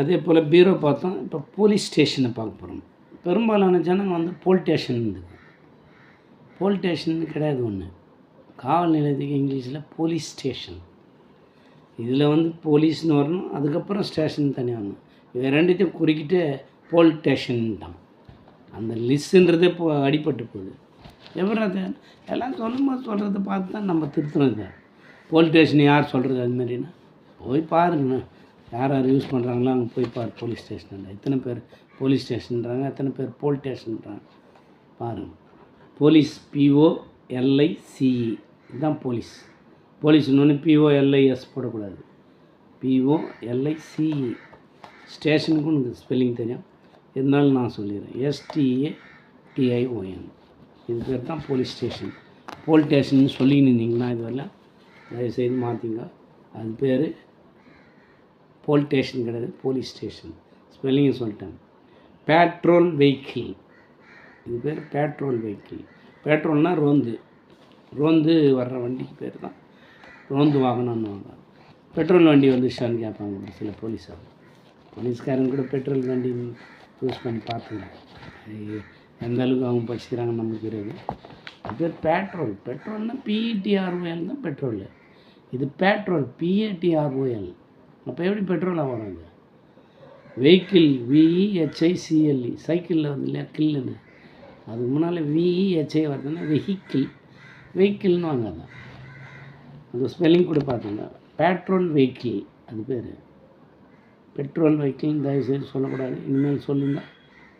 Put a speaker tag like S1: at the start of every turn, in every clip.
S1: அதே போல் பீரோ பார்த்தோம் இப்போ போலீஸ் ஸ்டேஷனை பார்க்க போகிறோம். பெரும்பாலான ஜனங்க வந்து போல் ஸ்டேஷன் போல் ஸ்டேஷன் கிடையாது ஒன்று. காவல் நிலையத்துக்கு இங்கிலீஷில் போலீஸ் ஸ்டேஷன். இதில் வந்து போலீஸ்னு வரணும் அதுக்கப்புறம் ஸ்டேஷன் தனியாக வரணும். இதை ரெண்டுத்தையும் குறிக்கிட்டு போல் ஸ்டேஷன் தான். அந்த லிஸ்ட்ன்றதே இப்போ அடிபட்டு போகுது. எவ்வளோ அது? எல்லாம் சொல்லும்போது சொல்கிறத பார்த்து தான் நம்ம திருத்துறது போல் ஸ்டேஷன் யார் சொல்கிறது அது மாதிரினா போய் பாருங்கண்ணா யார் யார் யூஸ் பண்ணுறாங்களோ அங்கே போய் பாரு போலீஸ் ஸ்டேஷனில். எத்தனை பேர் போலீஸ் ஸ்டேஷன்றாங்க எத்தனை பேர் போல் ஸ்டேஷன்றாங்க பாருங்கள் police P O L I C E இதுதான் போலீஸ். போலீஸ் இன்னொன்று P O L I S போடக்கூடாது. P O L I C E ஸ்டேஷனுக்கும் எனக்கு ஸ்பெல்லிங் தெரியும். இருந்தாலும் நான் சொல்லிடுறேன். எஸ்டிஏ டிஐஓஎன் இது பேர் தான் போலீஸ் ஸ்டேஷன். போல் ஸ்டேஷன் சொல்லின்னு இருந்தீங்கன்னா இதுவரை தயவுசெய்து மாற்றிங்க அது பேர் போல் ஸ்டேஷன் கிடையாது போலீஸ் ஸ்டேஷன். ஸ்பெல்லிங்கும் சொல்லிட்டேன் பேட்ரோல் வெஹிக்கிள் இது பேர் பேட்ரோல் வெஹிக்கிள் பேட்ரோல்னால் ரோந்து. ரோந்து வர்ற வண்டிக்கு பேர் தான். ரோந்து வாகனம்னுவாங்க பெட்ரோல் வண்டி வந்துச்சான்னு கேட்பாங்க சில போலீஸாக போலீஸ்காரங்க கூட பெட்ரோல் வண்டி யூஸ் பண்ணி பார்த்துங்க எந்த அளவுக்கு அவங்க படிச்சுக்கிறாங்கன்னு நமக்கு தெரியாது. அது பேர் பேட்ரோல் பெட்ரோல்னால் பிஇடிஆர்ஓஎல் தான் பெட்ரோல் இது பேட்ரோல் பிஏடிஆர்ஓஎல் அப்போ எப்படி பெட்ரோலாக வரும் இது வெஹிக்கிள் விஇஹெச்ஐசிஎல்இ சைக்கிளில் வந்து இல்லையா? கில்லுன்னு அதுக்கு முன்னால் விஇஹெச்ஐ வருதுன்னா வெஹிக்கிள் வெஹிக்கிள்னு வாங்க அதான் அந்த ஸ்பெல்லிங் கூட பார்த்தீங்கன்னா பெட்ரோல் வெஹிக்கிள் அது பேர். பெட்ரோல் வெஹிக்கிள்னு தயவுசெய்து சொல்லக்கூடாது. இனிமேல் சொல்லுங்க.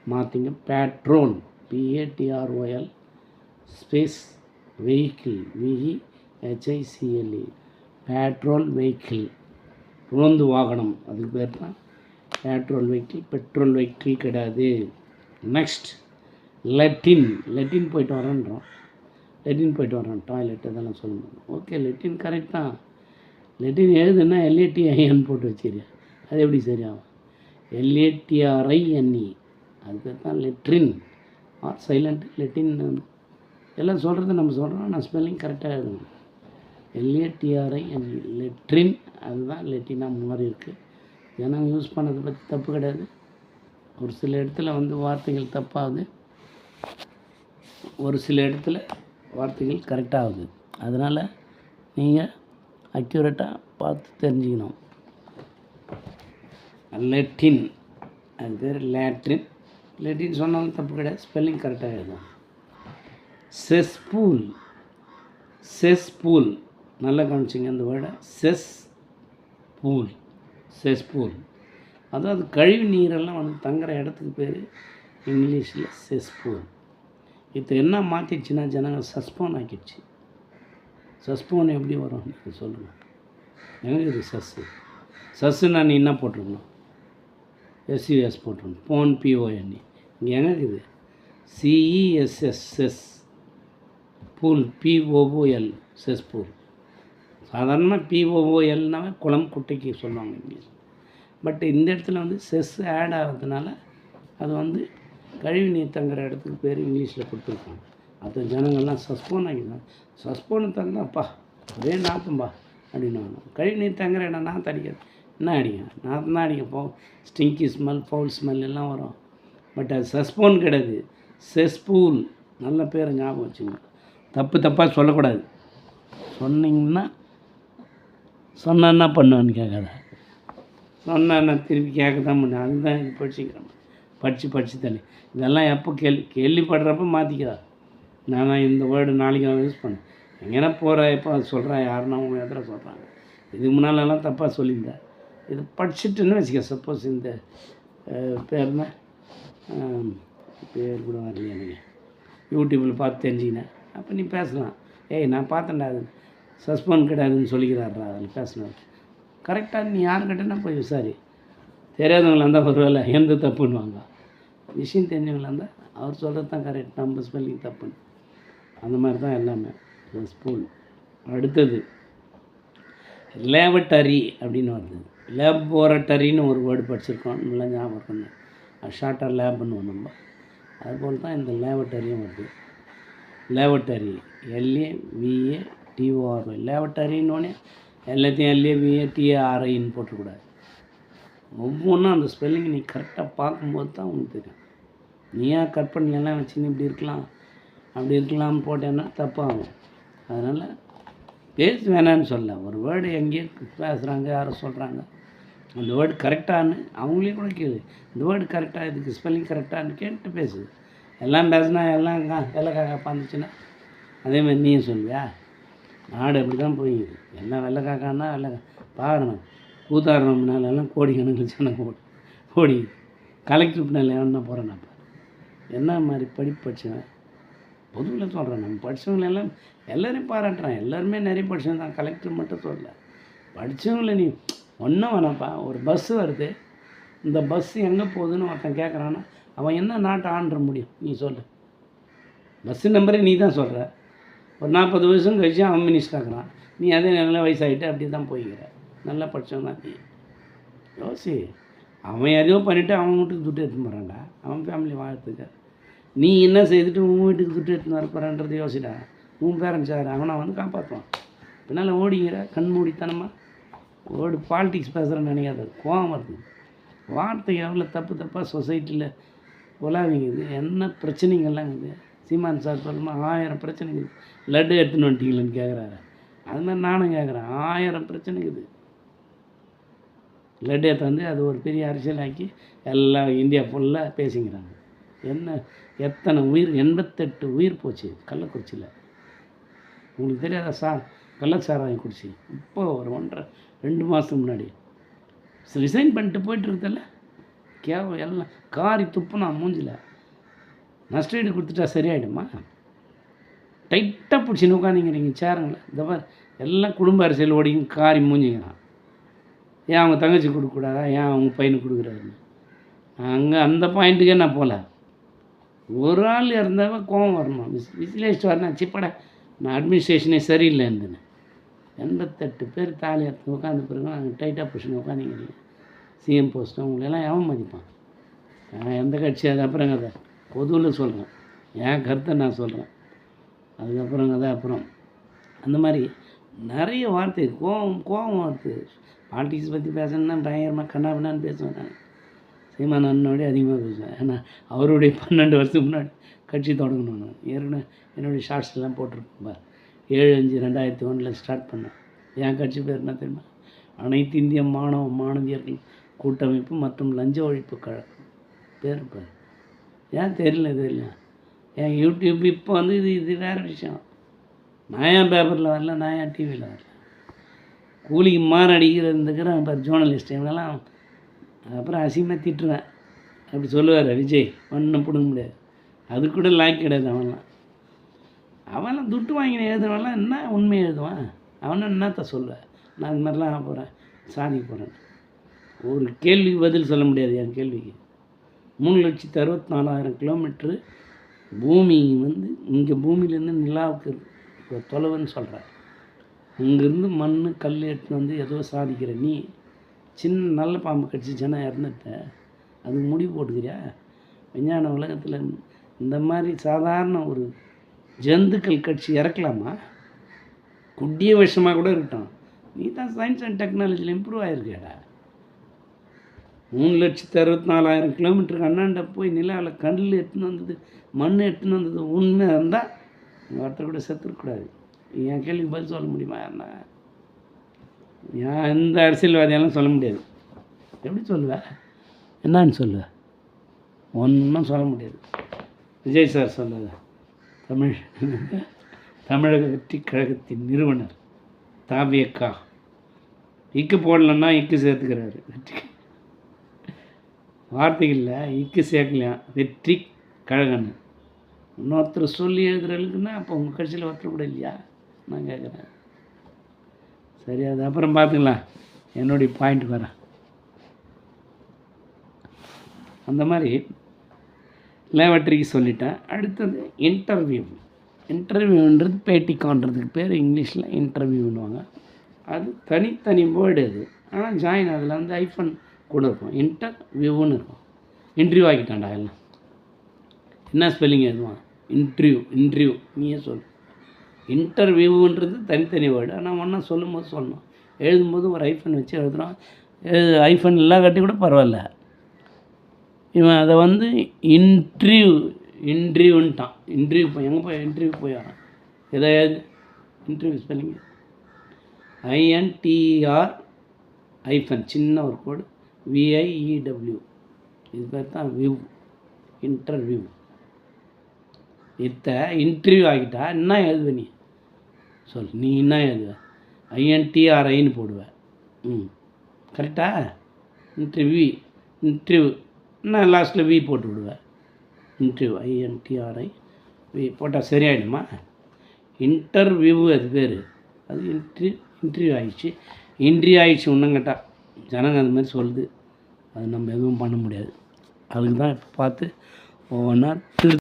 S1: மாற்றிங்க patrol பிஏடிஆர்ஓஎல் space vehicle விஇஹெச்ஐசிஎல்இ patrol vehicle ரோந்து வாகனம். அதுக்கு பேர் தான் பேட்ரோல் வெஹிக்கிள் பெட்ரோல் வெஹிக்கிள் கிடையாது. நெக்ஸ்ட் லெட்டின் லெட்டின் போயிட்டு வரேன்றோம். லெட்டின் போயிட்டு வரேன். டாய்லெட் அதெல்லாம் சொல்லணும் ஓகே லெட்டின் கரெக்ட் தான். லெட்டின் எழுதுன்னா எல்ஏடிஐஎன் போட்டு வச்சிருக்கேன் அது எப்படி சரியாகும்? எல்ஏடிஆர்ஐஎன்இ அது பேர் தான் லெட்ரின் ஆர் சைலண்ட் லெட்டின் எல்லாம் சொல்கிறது நம்ம சொல்கிறோம் நான் ஸ்பெல்லிங் கரெக்டாக எழுதணும். எல்ஏடிஆர்ஐஎன்இ லெட்ரின் அதுதான் லெட்டினாக மாறி இருக்குது ஜனங்க யூஸ் பண்ணதை பற்றி தப்பு கிடையாது. ஒரு சில இடத்துல வந்து வார்த்தைகள் தப்பாகுது. ஒரு சில இடத்துல வார்த்தைகள் கரெக்டாகுது அதனால் நீங்கள் அக்யூரேட்டாக பார்த்து தெரிஞ்சுக்கணும். லெட்டின் அது பேர் லேட்ரின் லெட்டின் சொன்னாலும் தப்பு கிடையாது. ஸ்பெல்லிங் கரெக்டாக இருக்கும் செஸ்பூல் செஸ்பூல் நல்லா கவனிச்சிங்க அந்த வேர்டை. செஸ் பூல் செஸ் பூல் அதாவது கழிவு நீரெல்லாம் வந்து தங்குற இடத்துக்கு பேர் இங்கிலீஷில் செஸ் பூல் இப்போ என்ன மாற்றிடுச்சுன்னா ஜனங்கள் சஸ்போன் ஆக்கிடுச்சு. சஸ்போன் எப்படி வரும்? நீங்கள் சொல்லுங்கள் எங்கே இது சஸ்ஸு சஸ்ஸு நீ என்ன போட்டிருக்கணும்? எஸ்யூஎஸ் போட்டிருக்கணும். போன் பிஓஎன்இ இங்கே எங்கே இருக்குது? C E S S cess. Pool P O O L cess pool சாதாரணமாக பிஓஓஎல்னாவே குளம் குட்டைக்கு சொல்லுவாங்க இங்கிலீஷ் பட் இந்த இடத்துல வந்து செஸ் ஆட் ஆகிறதுனால அது வந்து கழிவு நீர் தங்குற இடத்துக்கு பேர் இங்கிலீஷில் கொடுத்துருக்காங்க. அது ஜனங்கள்லாம் சஸ்போன் ஆகிடுவாங்க சஸ்போன் தந்தாப்பா ஒரே நாத்தம்பா அப்படின்னு கழிவு நீர் தங்குற இடம் நாற்று அடிக்கிறது என்ன அடிங்க? நான் தான் அடிக்க போ. ஸ்டிங்கி ஸ்மெல் ஃபவுல் ஸ்மெல் எல்லாம் வரும். பட் அது சஸ்போன் கிடையாது. செஸ்பூல் நல்ல பேரை ஞாபகம் வச்சுங்க தப்பு தப்பாக சொல்லக்கூடாது. சொன்னீங்கன்னா சொன்னால் என்ன பண்ணுவேன்னு கேட்காத. சொன்னால் நான் திருப்பி கேட்க தான் முடியும். அதுதான் இது படிச்சுக்கிறேன். படித்து படித்து தள்ளி. இதெல்லாம் எப்போ கேள்வி கேள்விப்படுறப்ப மாற்றிக்கிறா நான் இந்த வேர்டு நாளைக்கு நான் யூஸ் பண்ணேன். எங்கேனா போகிற எப்போ அது சொல்கிறேன் யாருன்னா உங்கள் இடத்துல சொல்கிறாங்க இதுக்கு முன்னாலெல்லாம் தப்பாக சொல்லியிருந்தேன் இது படிச்சுட்டுன்னு வச்சுக்க சப்போஸ் இந்த அஹ், பேர் என்ன? பேர் கூட வரலையே எனக்கு. யூடியூப்பில் பார்த்து தெரிஞ்சுக்கினேன். அப்போ நீ பேசலாம். ஏய் நான் பார்த்தேன்டா அது. சஸ்பெண்ட் கிடையாதுன்னு சொல்லிக்கிறாரா அதில் பேசினார் கரெக்டாக நீ யாருக்கிட்டனா போய் விசாரி. தெரியாதவங்களா இருந்தால் ஒருவேளை எந்த தப்புன்னுவாங்க. விஷயம் தெரிஞ்சவங்களா இருந்தால் அவர் சொல்கிறது தான் கரெக்ட் நம்ம ஸ்பெல்லிங் தப்புன்னு. அந்த மாதிரி தான் எல்லாமே. ஸ்பூன் அடுத்தது லேபட்டரி அப்படின்னு வருது. லேபோரட்டரின்னு ஒரு வேர்டு படிச்சிருக்கோம் நல்லா ஞாபகம் இருக்கணும் ஷார்ட்டாக லேப்னு நம்ம. அதுபோல் தான் இந்த லேபட்டரியும் வருது. லேபட்டரி எல்ஏ விஏ டிஓஆர்ஒய் லேபட்டரின்னொன்னே எல்லாத்தையும் எல்ஏபிஏ டிஏஆர்ஐன்னு போட்டக்கூடாது ஒவ்வொன்றும் அந்த ஸ்பெல்லிங் நீ கரெக்டாக பார்க்கும்போது தான் உனக்கு தெரியும் நீயா கற்பனையெல்லாம் வச்சுன்னு இப்படி இருக்கலாம் அப்படி இருக்கலாம்னு போட்டேன்னா தப்பாகும் அதனால் பேச வேணான்னு சொல்ல ஒரு வேர்டு எங்கேயோ பேசுகிறாங்க யாரோ சொல்கிறாங்க அந்த வேர்டு கரெக்டானு அவங்களே கூட கேளு இந்த வேர்டு கரெக்டாக இதுக்கு ஸ்பெல்லிங் கரெக்டானு கேட்டு பேசு எல்லாம் பேசுனா எல்லாம் கா வெள்ளைக்காக்கா பார்த்துச்சுன்னா அதேமாதிரி நீயும் சொல்லுவியா நாடு அப்படி தான் போயிடுது எல்லாம் வெள்ளைக்காக்கான்னா வெள்ளை பார்க்கணும் பின்னாலெல்லாம் முன்னாலெல்லாம் கோடிக்கணக்கில் ஜனம் ஓடி ஓடி கலெக்டர் பின்னால் என்ன போகிறேன் நான் என்ன மாதிரி படிப்பு படித்தவன் பொதுவில் சொல்கிறேன் நம்ம படித்தவங்களை எல்லாம் எல்லோரையும் பாராட்டுறேன். எல்லாருமே நிறைய படித்தவங்க தான். கலெக்டர் மட்டும் சொல்லல. படித்தவங்கள நீ ஒன்றும் வேணாம்ப்பா. ஒரு பஸ்ஸு வருது. இந்த பஸ்ஸு எங்கே போகுதுன்னு ஒருத்தன் கேட்குறான்னா அவன் என்ன நாட்டை ஆண்டுற முடியும்? நீ சொல்லு. பஸ்ஸு நம்பரே நீ தான் சொல்கிற ஒரு நாற்பது வருஷம் கழிச்சு அவன் மினிஸ்டர் ஆகிறான் நீ அதே நல்ல வயசாகிட்டு அப்படி தான் போய்கிற நல்லா படித்தவன் தான் நீ. யோசி. அவன் எதையோ பண்ணிவிட்டு அவன் வீட்டுக்கு துட்டு எடுத்துன்னு போகிறான்டா அவன் ஃபேமிலி வாழ்த்துக்க நீ என்ன செய்துட்டு உன் வீட்டுக்கு துட்டு எடுத்துன்னு வர போகிறான்றது யோசிடா. உன் பேரண்ட்ஸ் யார்? அவனை வந்து காப்பாற்றுவான் பின்னால் ஓடிங்கிற கண் மூடித்தனமா. ஓடு பாலிடிக்ஸ் பேசுகிறேன்னு நினைக்காத. கோவம் வருது. வார்த்தை எவ்வளோ தப்பு தப்பாக சொசைட்டியில் உலாவிங்குது என்ன பிரச்சனைங்கள்லாம் இருக்குது சீமான் சார் சொல்லுமா ஆயிரம் பிரச்சனைக்குது லட்டு எடுத்துன்னு வந்துட்டீங்களேன்னு கேட்குறாரு அது மாதிரி நானும் கேட்குறேன் ஆயிரம் பிரச்சனைக்குது. லட்டு எடுத்து வந்து அது ஒரு பெரிய அரசியலாக்கி எல்லாம் இந்தியா ஃபுல்லாக பேசிக்கிறாங்க. என்ன எத்தனை உயிர் எண்பத்தெட்டு உயிர் போச்சு கள்ளக்குறிச்சியில். உங்களுக்கு தெரியாதா சார்? கள்ளச்சாராயம் குடிச்சு. இப்போ ஒரு ஒன்றரை ரெண்டு மாதத்துக்கு முன்னாடி. ரிசைன் பண்ணிட்டு போயிட்டு இருக்கல கேவ எல்லாம் காரி துப்புனா மூஞ்சில். நஷ்டஈடு கொடுத்துட்டா சரியாயிடுமா? டைட்டாக பிடிச்சின்னு உட்காந்துங்கிறீங்க சேருங்களேன். இந்த மாதிரி எல்லாம் குடும்ப அரசியல் ஓடியும் காரி மூஞ்சிக்கிறான். ஏன் அவங்க தங்கச்சி கொடுக்கக்கூடாதா? ஏன் அவங்க பையனுக்கு கொடுக்குறாருன்னு அங்கே அந்த பாயிண்ட்டுக்கே நான் போகல ஒரு ஆள் இருந்தாவே கோவம் வரணும். விஸ் விசிலேஷ் வரணும். சிப்படா நான் அட்மினிஸ்ட்ரேஷனே சரியில்லை இருந்தேன் எண்பத்தெட்டு பேர் தாலி எடுத்து உட்காந்து பிறகு நாங்கள் டைட்டாக பிடிச்சின்னு உட்காந்துக்கிறீங்க சிஎம் போஸ்ட்டு உங்களெல்லாம் எவன் மதிப்பான் எந்த கட்சி அது அப்புறம் கதை பொதுவில் சொல்கிறேன் என் கருத்தை நான் சொல்கிறேன் அதுக்கப்புறம் கதை அப்புறம். அந்த மாதிரி நிறைய வார்த்தை கோவம் கோவம் வார்த்தை. பாலிட்டிக்ஸ் பற்றி பேசணுன்னா பயங்கரமாக கண்ணாபின்னான்னு பேசுவேன் நான். சீமான் அண்ணனோடய அதிகமாக பேசுவேன். ஏன்னா அவருடைய பன்னெண்டு வருஷத்துக்கு முன்னாடி கட்சி தொடங்கணும் நான். ஏற்கனவே என்னுடைய ஷார்ட்ஸ்லாம் போட்டிருப்பேன் ஏழு அஞ்சு ரெண்டாயிரத்தி ஒன்றில் ஸ்டார்ட் பண்ணேன். என் கட்சி பேர் என்ன தெரியுமா? அனைத்து இந்திய மாணவ மாணவியர்கள் கூட்டமைப்பு மற்றும் லஞ்ச ஒழிப்பு கழகம். பேர் பாரு. ஏன் தெரியல தெரியல. ஏன் யூடியூப் இப்போ வந்து இது இது வேறு விஷயம். நான் ஏன் பேப்பரில் வரல நான் ஏன் டிவியில் வரல? கூலிக்கு மாறு அடிக்கிற இப்போ பாரு ஜேர்னலிஸ்ட் இவங்கெல்லாம் அப்புறம் அசிங்கமாக திட்டுவேன். அப்படி சொல்லுவார் விஜய். ஒன்றும் பிடுங்க முடியாது. அது கூட லாக் கிடையாது அவன்லாம். அவன்லாம் துட்டு வாங்கின எழுதுறவன்லாம் என்ன உண்மை எழுதுவான்? அவனும் என்னத்த சொல்லுவேன் நான் அது மாதிரிலாம் போகிறேன் சாதிக்க போகிறேன் ஒரு கேள்விக்கு பதில் சொல்ல முடியாது என் கேள்விக்கு. மூணு லட்சத்து அறுபத்தி நாலாயிரம் கிலோமீட்ரு பூமி வந்து இங்கே பூமியிலேருந்து நிலாவுக்கு இப்போ தொலைவுன்னு சொல்கிறார் இங்கேருந்து மண் கல் எடுத்துன்னு வந்து ஏதோ சாதிக்கிற நீ சின்ன நல்ல பாம்பு கடிச்சு ஜனம் இறந்துட்ட. அதுக்கு முடிவு போட்டுக்கிறியா? விஞ்ஞான உலகத்தில் இந்த மாதிரி சாதாரண ஒரு ஜந்துக்கள் கட்சி இறக்கலாமா? குட்டிய விஷமாக கூட இருக்கட்டும். நீ தான் சயின்ஸ் அண்ட் டெக்னாலஜியில் இம்ப்ரூவ் ஆகிருக்கேடா மூணு லட்சத்து அறுபத்தி நாலாயிரம் கிலோமீட்டருக்கு அண்ணாண்ட போய் நிலாவில் கல் எடுத்துன்னு வந்தது மண் எடுத்துன்னு வந்தது உண்மை இருந்தால் ஒருத்தர் கூட செத்துருக்கூடாது என் கேள்விக்கு பதில் சொல்ல முடியுமா என்ன ஏன் எந்த அரசியல்வாதியெல்லாம் சொல்ல முடியாது. எப்படி சொல்லுவேன் என்னன்னு சொல்லுவேன் ஒன்றும் சொல்ல முடியாது. விஜய் சார் சொன்னது தமிழ் தமிழக வெற்றி கழகத்தின் நிறுவனர் தாவியக்கா. இக்கு போடலன்னா இக்கு சேர்த்துக்கிறாரு. வெற்றி வார்த்தைகளில் இக்கு சேர்க்கலையாம் வெற்றி கழகன்னு இன்னொருத்தர் சொல்லி எழுதுறதுக்குன்னா அப்போ உங்கள் கட்சியில் ஒருத்தர் கூட இல்லையா? நான் கேட்குறேன் சரி அது அப்புறம் பார்த்துக்கலாம். என்னுடைய பாயிண்ட் வரேன் அந்த மாதிரி லேவட்ரிக்கு சொல்லிட்டேன். அடுத்தது இன்டர்வியூ இன்டர்வியூன்றது பேட்டி காண்றதுக்கு பேர் இங்கிலீஷில் இன்டர்வியூன்னுவாங்க அது தனித்தனி வேர்டு அது. ஆனால் ஜாயின் அதில் வந்து ஐஃபன் கூட இருக்கும். இன்டர்வியூன்னு இருக்கும். இன்டர்வியூ ஆக்கிட்டான்டா எல்லாம். என்ன ஸ்பெல்லிங் எழுதுவான் இன்டர்வியூ இன்டர்வியூ நீயே சொல் இன்டர்வியூன்றது தனித்தனி வேர்டு ஆனால் ஒன்றா சொல்லும்போது சொல்லணும். எழுதும்போது ஒரு ஐஃபன் வச்சு எழுதுகிறோம் ஐஃபன் எல்லாம் கட்டி கூட பரவாயில்ல. இவன் அதை வந்து இன்ட்ரிவ் இன்ட்ரிவ்ன்ட்டான் இன்ட்ரிவ் போய் எங்கே போய்? இன்டர்வியூ போய் வரான். எதாவது இன்டர்வியூ ஸ்பெல்லிங் ஐஎன்டிஆர் ஐஃபன் சின்ன ஒரு கோடு விஐஇடபிள்யூ இது பேர் தான் விவ் இன்டர்வியூ இத்த இன்டர்வியூ ஆகிட்டா என்ன எழுதுவ நீ? சொல் நீ என்ன எழுதுவ? ஐஎன்டிஆர்ஐன்னு போடுவ. ம். கரெக்டா இன்டர்வியூ இன்டர்வியூ நான் லாஸ்ட்டில் வி போட்டு விடுவேன் இன்டர்வியூ ஐஎன்டிஆர்ஐ வி போட்டால் சரியாயிடுமா? இன்டர்வியூ அது பேர். அது இன்ட்ரி இன்டர்வியூ ஆயிடுச்சு. இன்ட்ரிவியூ ஆயிடுச்சு ஒன்றும் கேட்டால் ஜனங்க அது மாதிரி சொல்லுது. அது நம்ம எதுவும் பண்ண முடியாது. அதுக்கு தான் இப்போ பார்த்து ஒவ்வொன்றா திரு